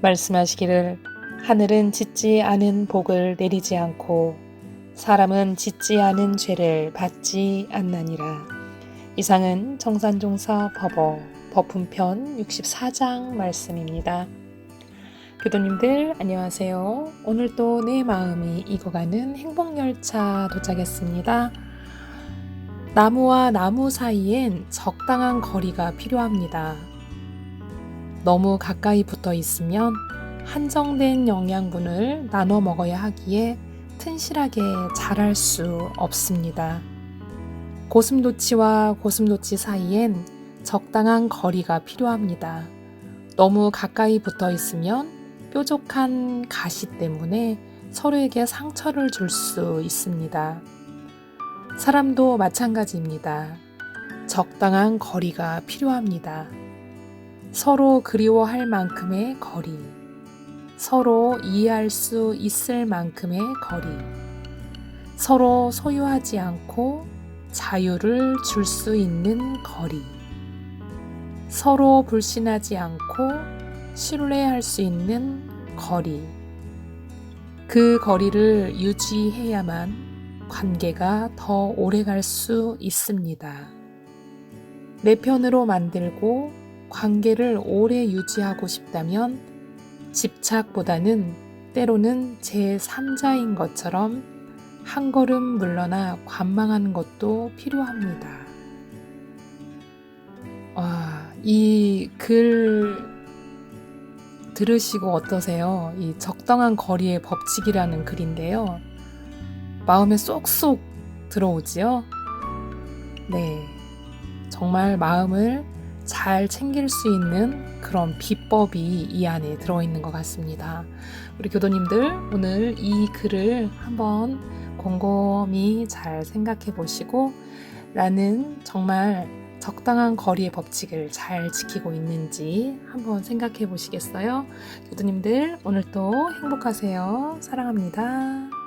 말씀하시기를 하늘은 짓지 않은 복을 내리지 않고 사람은 짓지 않은 죄를 받지 않나니라. 이상은 정산종사 법어 법훈편 64장 말씀입니다. 교도님들 안녕하세요. 오늘도 내 마음이 익어가는 행복열차 도착했습니다. 나무와 나무 사이엔 적당한 거리가 필요합니다. 너무 가까이 붙어 있으면 한정된 영양분을 나눠 먹어야 하기에 튼실하게 자랄 수 없습니다. 고슴도치와 고슴도치 사이엔 적당한 거리가 필요합니다. 너무 가까이 붙어 있으면 뾰족한 가시 때문에 서로에게 상처를 줄 수 있습니다. 사람도 마찬가지입니다. 적당한 거리가 필요합니다. 서로 그리워할 만큼의 거리, 서로 이해할 수 있을 만큼의 거리, 서로 소유하지 않고 자유를 줄 수 있는 거리, 서로 불신하지 않고 신뢰할 수 있는 거리. 그 거리를 유지해야만 관계가 더 오래 갈 수 있습니다. 내 편으로 만들고 관계를 오래 유지하고 싶다면 집착보다는 때로는 제3자인 것처럼 한 걸음 물러나 관망하는 것도 필요합니다. 와, 이 글 들으시고 어떠세요? 이 적당한 거리의 법칙이라는 글인데요. 마음에 쏙쏙 들어오지요? 네. 정말 마음을 잘 챙길 수 있는 그런 비법이 이 안에 들어있는 것 같습니다. 우리 교도님들 오늘 이 글을 한번 곰곰이 잘 생각해 보시고 나는 정말 적당한 거리의 법칙을 잘 지키고 있는지 한번 생각해 보시겠어요? 교도님들 오늘도 행복하세요. 사랑합니다.